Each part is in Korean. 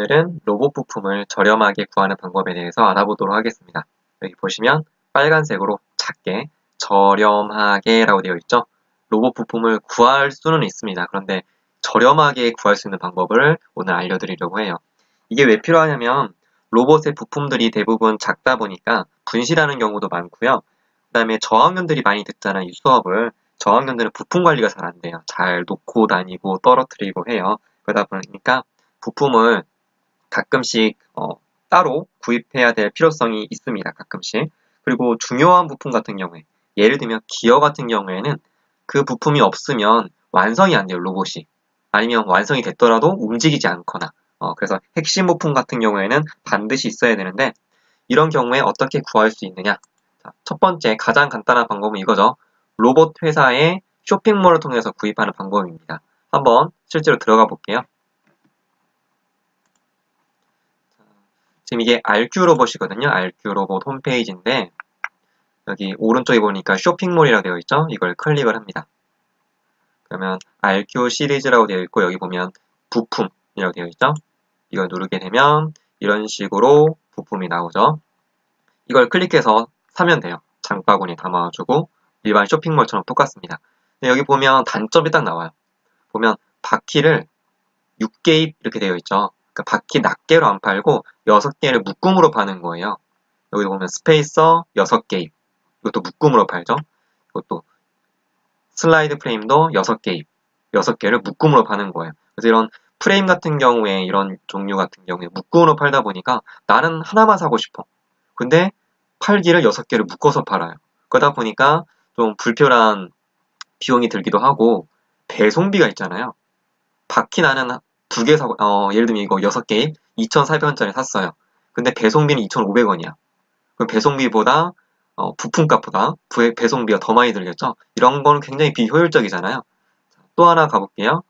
오늘은 로봇 부품을 저렴하게 구하는 방법에 대해서 알아보도록 하겠습니다. 여기 보시면 빨간색으로 작게 저렴하게 라고 되어 있죠. 로봇 부품을 구할 수는 있습니다. 그런데 저렴하게 구할 수 있는 방법을 오늘 알려드리려고 해요. 이게 왜 필요하냐면 로봇의 부품들이 대부분 작다 보니까 분실하는 경우도 많고요. 그 다음에 저학년들이 많이 듣잖아요. 이 수업을. 저학년들은 부품 관리가 잘 안 돼요. 잘 놓고 다니고 떨어뜨리고 해요. 그러다 보니까 부품을 가끔씩 어, 따로 구입해야 될 필요성이 있습니다. 가끔씩. 그리고 중요한 부품 같은 경우에 예를 들면 기어 같은 경우에는 그 부품이 없으면 완성이 안 돼요. 로봇이. 아니면 완성이 됐더라도 움직이지 않거나 어, 그래서 핵심 부품 같은 경우에는 반드시 있어야 되는데 이런 경우에 어떻게 구할 수 있느냐 자, 첫 번째 가장 간단한 방법은 이거죠. 로봇 회사의 쇼핑몰을 통해서 구입하는 방법입니다. 한번 실제로 들어가 볼게요. 지금 이게 RQ 로봇이거든요. RQ 로봇 홈페이지인데 여기 오른쪽에 보니까 쇼핑몰이라고 되어 있죠. 이걸 클릭을 합니다. 그러면 RQ 시리즈라고 되어 있고 여기 보면 부품이라고 되어 있죠. 이걸 누르게 되면 이런 식으로 부품이 나오죠. 이걸 클릭해서 사면 돼요. 장바구니에 담아주고 일반 쇼핑몰처럼 똑같습니다. 여기 보면 단점이 딱 나와요. 보면 바퀴를 6개입 이렇게 되어 있죠. 그러니까 바퀴 낱개로 안 팔고 6개를 묶음으로 파는 거예요. 여기 보면 스페이서 6개입. 이것도 묶음으로 팔죠. 이것도 슬라이드 프레임도 6개입. 6개를 묶음으로 파는 거예요. 그래서 이런 프레임 같은 경우에 이런 종류 같은 경우에 묶음으로 팔다 보니까 나는 하나만 사고 싶어. 근데 팔기를 6개를 묶어서 팔아요. 그러다 보니까 좀 불편한 비용이 들기도 하고 배송비가 있잖아요. 바퀴 나는 두 개 사고, 어, 예를 들면 이거 6개 2,400원짜리 샀어요. 근데 배송비는 2,500원이야. 그럼 배송비보다 어, 부품값보다 배송비가 더 많이 들겠죠? 이런 거는 굉장히 비효율적이잖아요. 또 하나 가볼게요.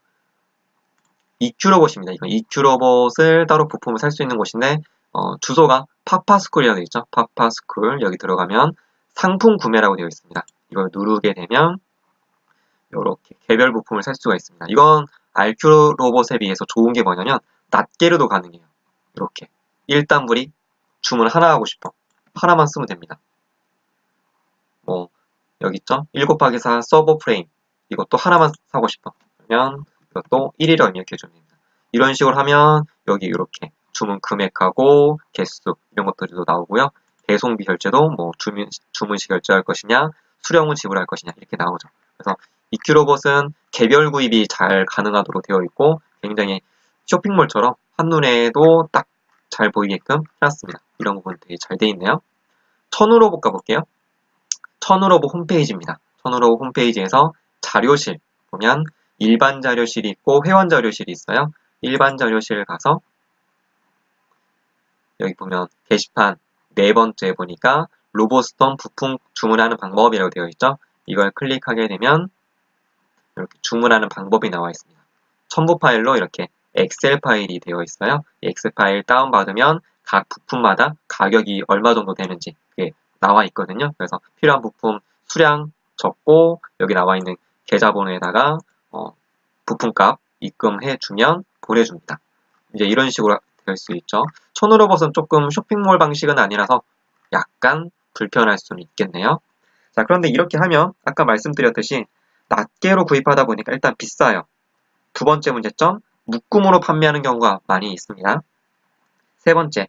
EQ 로봇입니다. 이건 EQ 로봇을 따로 부품을 살 수 있는 곳인데 어, 주소가 파파스쿨이라고 되어 있죠. 파파스쿨 여기 들어가면 상품 구매라고 되어 있습니다. 이걸 누르게 되면 이렇게 개별 부품을 살 수가 있습니다. 이건 RQ 로봇에 비해서 좋은 게 뭐냐면 낱개로도 가능해요. 이렇게 1단불이 주문 하나 하고 싶어. 하나만 쓰면 됩니다. 뭐 여기 있죠? 7 곱하기 4 서버 프레임 이것도 하나만 사고 싶어. 그러면 이것도 1이라 이렇게 해주면 됩니다. 이런 식으로 하면 여기 이렇게 주문 금액하고 개수 이런 것들도 나오고요. 배송비 결제도 뭐 주문, 주문 시 결제할 것이냐 수령은 지불할 것이냐 이렇게 나오죠. 그래서 EQ 로봇은 개별 구입이 잘 가능하도록 되어 있고 굉장히 쇼핑몰처럼 한눈에도 딱 잘 보이게끔 해놨습니다. 이런 부분 되게 잘돼 있네요. 천우 로봇 가볼게요. 천우 로봇 홈페이지입니다. 천우 로봇 홈페이지에서 자료실 보면 일반 자료실이 있고 회원 자료실이 있어요. 일반 자료실 가서 여기 보면 게시판 네 번째 보니까 로봇스톤 부품 주문하는 방법이라고 되어 있죠. 이걸 클릭하게 되면 이렇게 주문하는 방법이 나와 있습니다. 첨부 파일로 이렇게 엑셀 파일이 되어 있어요. 엑셀 파일 다운받으면 각 부품마다 가격이 얼마 정도 되는지 그게 나와 있거든요. 그래서 필요한 부품 수량 적고 여기 나와 있는 계좌번호에다가 어, 부품값 입금해 주면 보내줍니다. 이제 이런 식으로 될 수 있죠. 천으로봇은 조금 쇼핑몰 방식은 아니라서 약간 불편할 수는 있겠네요. 자, 그런데 이렇게 하면 아까 말씀드렸듯이 낱개로 구입하다 보니까 일단 비싸요. 두 번째 문제점, 묶음으로 판매하는 경우가 많이 있습니다. 세 번째,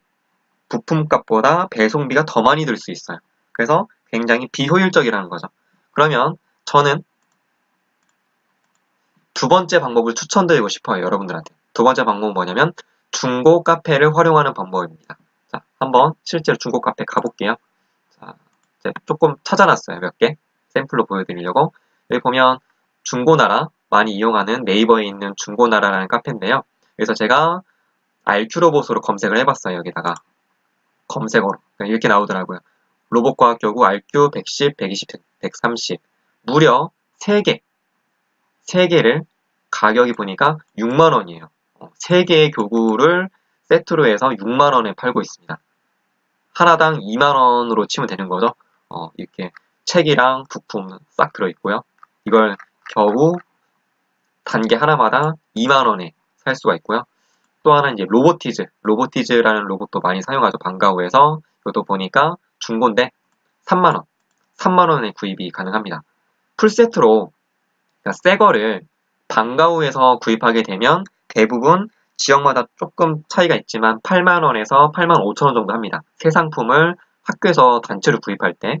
부품값보다 배송비가 더 많이 들 수 있어요. 그래서 굉장히 비효율적이라는 거죠. 그러면 저는 두 번째 방법을 추천드리고 싶어요. 여러분들한테. 두 번째 방법은 뭐냐면 중고 카페를 활용하는 방법입니다. 자, 한번 실제로 중고 카페 가볼게요. 자, 조금 찾아놨어요. 몇 개. 샘플로 보여드리려고. 여기 보면 중고나라 많이 이용하는 네이버에 있는 중고나라라는 카페인데요. 그래서 제가 RQ 로봇으로 검색을 해봤어요. 여기다가 검색어로 이렇게 나오더라고요. 로봇과학 교구 RQ 110, 120, 130 무려 3개 3개를 가격이 보니까 6만원이에요. 3개의 교구를 세트로 해서 6만원에 팔고 있습니다. 하나당 2만원으로 치면 되는 거죠. 어, 이렇게 책이랑 부품 싹 들어있고요. 이걸 겨우 단계 하나마다 2만원에 살 수가 있고요. 또 하나 이제 로보티즈, 로보티즈라는 로봇도 많이 사용하죠. 방가후에서 이것도 보니까 중고인데 3만 원, 3만 원에 구입이 가능합니다. 풀세트로 그러니까 새 거를 방가후에서 구입하게 되면 대부분 지역마다 조금 차이가 있지만 8만 원에서 8만 5천 원 정도 합니다. 새 상품을 학교에서 단체로 구입할 때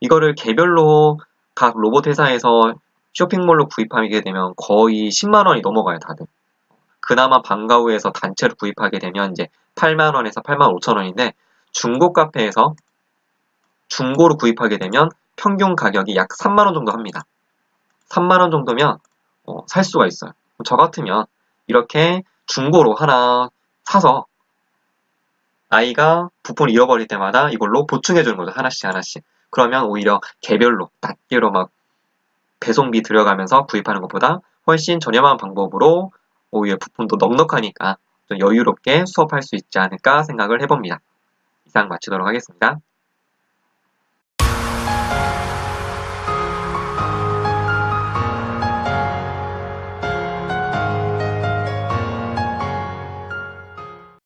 이거를 개별로 각 로봇 회사에서 쇼핑몰로 구입하게 되면 거의 10만 원이 넘어가요, 다들. 그나마 방과후에서 단체로 구입하게 되면 이제 8만 원에서 8만 5천 원인데 중고 카페에서 중고로 구입하게 되면 평균 가격이 약 3만 원 정도 합니다. 3만 원 정도면 어, 살 수가 있어요. 저 같으면 이렇게 중고로 하나 사서 아이가 부품을 잃어버릴 때마다 이걸로 보충해 주는 거죠. 하나씩 하나씩. 그러면 오히려 개별로 낱개로 막 배송비 들여가면서 구입하는 것보다 훨씬 저렴한 방법으로 오히려 부품도 넉넉하니까 좀 여유롭게 수업할 수 있지 않을까 생각을 해봅니다. 이상 마치도록 하겠습니다.